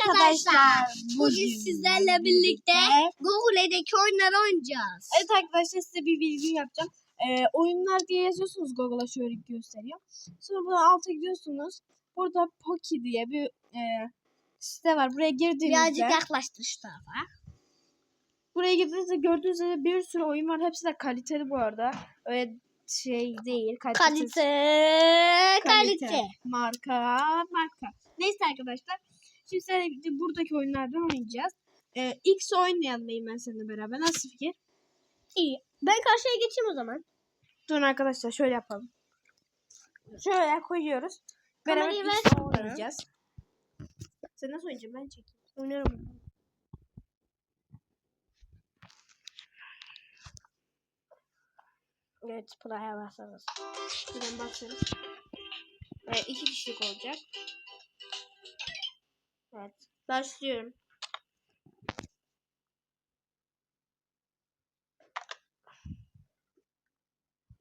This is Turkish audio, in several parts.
Arkadaşlar bugün sizlerle birlikte Google'deki oyunları oynayacağız. Evet arkadaşlar size bir bilgi yapacağım. Ee, oyunlar diye yazıyorsunuz Google'a şöyle gösteriyor. Sonra buradan alta gidiyorsunuz. Burada Poki diye bir e, site var. Buraya girdiğinizde Birazcık yaklaştır şu tarafa. buraya girdiğinizde gördüğünüz üzere bir sürü oyun var. Hepsi de kaliteli bu arada. Öyle şey değil. Kalitesiz. Kalite, Kalite. kalite. Marka, marka. Neyse arkadaşlar. Şimdi size buradaki oyunlardan oynayacağız. Ee, X oynayalım ben seninle beraber. Nasıl fikir? İyi. Ben karşıya geçeyim o zaman. Durun arkadaşlar şöyle yapalım. Şöyle koyuyoruz. Beraber Kamerayı X ver. oynayacağız. Sen nasıl oynayacaksın? Ben çekeyim. Oynuyorum. Evet buraya basarız. Şuradan başlayalım. Ee, iki kişilik olacak. Evet. Başlıyorum.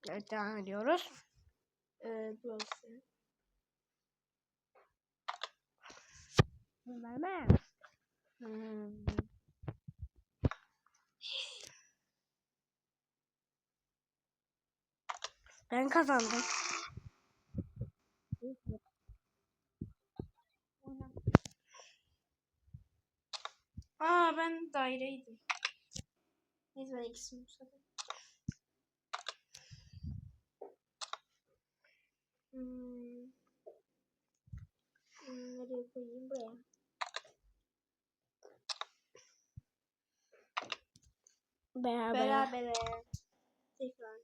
Evet devam ediyoruz. Ee, burası. Vermem. Hmm. Ben kazandım. Ben daireydim. Neyse ben ikisini sefer. Hmm. Hmm, Nereye koyayım? Buraya. Beraber. Beraber. Tekrar.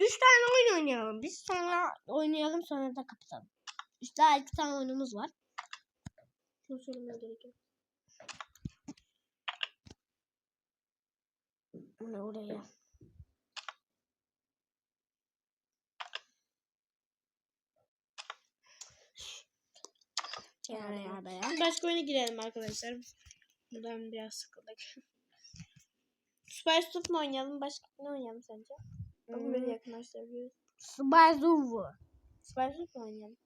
Üç tane oyun oynayalım. Biz sonra oynayalım sonra da kapatalım. Üç daha iki tane oyunumuz var. Şunu söylemem gerekiyor. Bunu oraya. Beraber. Başka oyuna girelim arkadaşlar. Buradan biraz sıkıldık. Super Stop mu oynayalım? Başka ne oynayalım sence? Onu böyle yakınlaştırabiliriz. Super Stop mu oynayalım?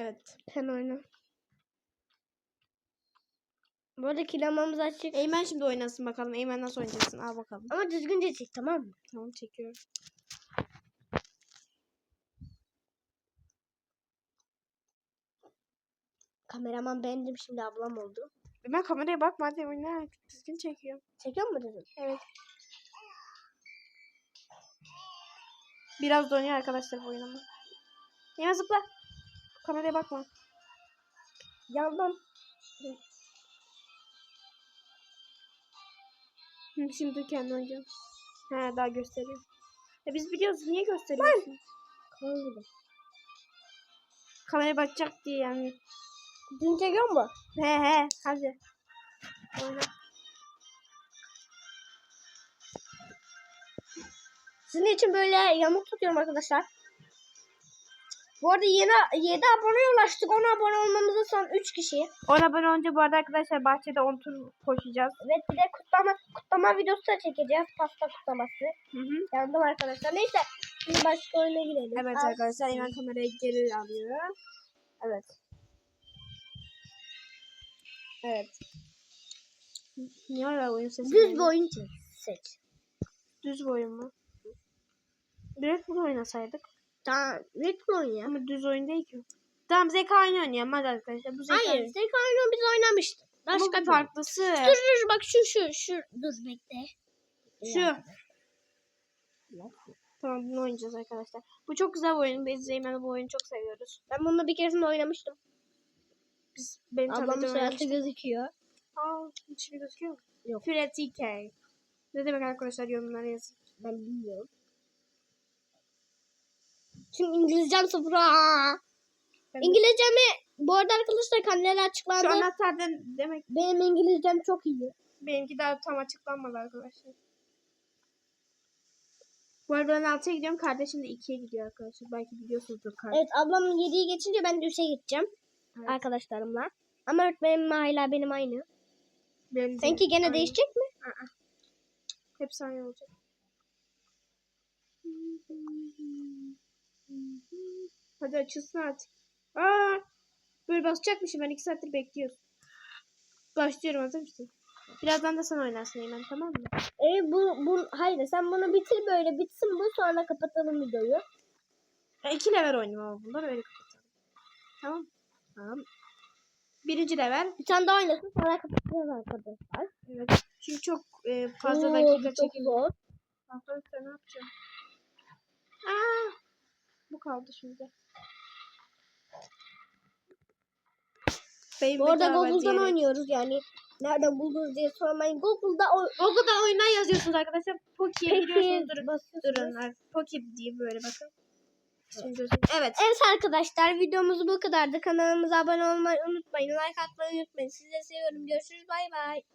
Evet. Sen oyna. Bu arada kilamamız açık. Eymen şimdi oynasın bakalım. Eymen nasıl oynayacaksın? Al bakalım. Ama düzgünce çek tamam mı? Tamam çekiyorum. Kameraman bendim şimdi ablam oldu. Eymen kameraya bakma hadi oyna. Düzgün çekiyor. Çekiyor mu dedim? Evet. Biraz dönüyor arkadaşlar bu oyunuma. Eymen zıpla. Kameraya bakma. Yandan. Şimdi kendi oynayacağım. He daha gösteriyor. E biz biliyoruz niye gösteriyorsun? Kanka. Kameraya bakacak diye yani. Dün çekiyor mu? He he hadi. Oyna. Sizin için böyle yamuk tutuyorum arkadaşlar. Bu arada yeni 7 aboneye ulaştık. 10 abone olmamızı son 3 kişi. 10 abone olunca bu arada arkadaşlar bahçede 10 tur koşacağız. Evet bir de kutlama kutlama videosu da çekeceğiz. Pasta kutlaması. Hı hı. Yandım arkadaşlar. Neyse şimdi başka oyuna girelim. Evet Al. arkadaşlar Eymen kamerayı geri alıyor. Evet. Evet. Niye öyle oyun sesi? Düz bir oyun. Seç. Düz bir oyun mu? Direkt bunu oynasaydık. Tamam. Retro ya. Ama düz oyun değil ki. Tamam Zeka oyunu oynayalım hadi arkadaşlar. Bu Zeka. Hayır. Zeka oyunu biz oynamıştık. Başka bir bir farklısı. Dur dur bak şu şu şu. Dur bekle. Şu. Tamam bunu oynayacağız arkadaşlar. Bu çok güzel bir oyun. Biz Zeymen'le bu oyunu çok seviyoruz. Ben bunu bir keresinde oynamıştım. Biz benim Ablamın suratı gözüküyor. Aa, hiçbir gözüküyor mu? Yok. Fred. Ne demek arkadaşlar yorumlara yazın. Ben bilmiyorum. Şimdi İngilizcem sıfır. Aa! Ben- İngilizcemi bu arada arkadaşlar kanallara Şu açıklandı. anahtardan demek Benim İngilizcem çok iyi. benimki daha tam açıklanmadı arkadaşlar. Bu arada ben 6'ya gidiyorum. Kardeşim de 2'ye gidiyor arkadaşlar. Belki biliyorsunuzdur kardeşim. Evet ablam 7'yi geçince ben de 3'e gideceğim. Evet. Arkadaşlarımla. Ama öğretmenim hala benim aynı. Benim Seninki gene aynı. değişecek mi? Hepsi aynı olacak. Hadi açılsın artık. Aa, böyle basacakmışım ben iki saattir bekliyorum. Başlıyorum hazır mısın? Birazdan da sen oynarsın Eymen tamam mı? E bu, bu hayır sen bunu bitir böyle bitsin bu sonra kapatalım videoyu. Ya iki level oynayayım ama bundan öyle kapatalım. Tamam. Tamam. Birinci level. Bir tane daha oynasın sonra kapatacağız arkadaşlar. Evet. Çünkü çok e, fazla Oo, dakika zor. Arkadaşlar ne yapacağım? Aa, bu kaldı şimdi. Beyin Bu arada Google'dan diyerek. oynuyoruz yani. Nereden buldunuz diye sormayın. Google'da o Google'dan oyundan yazıyorsunuz arkadaşlar. Poki'ye giriyorsunuz. Durun. Poki diye böyle bakın. Evet. Evet arkadaşlar videomuz bu kadardı. Kanalımıza abone olmayı unutmayın. Like atmayı unutmayın. Sizi seviyorum. Görüşürüz. Bay bay.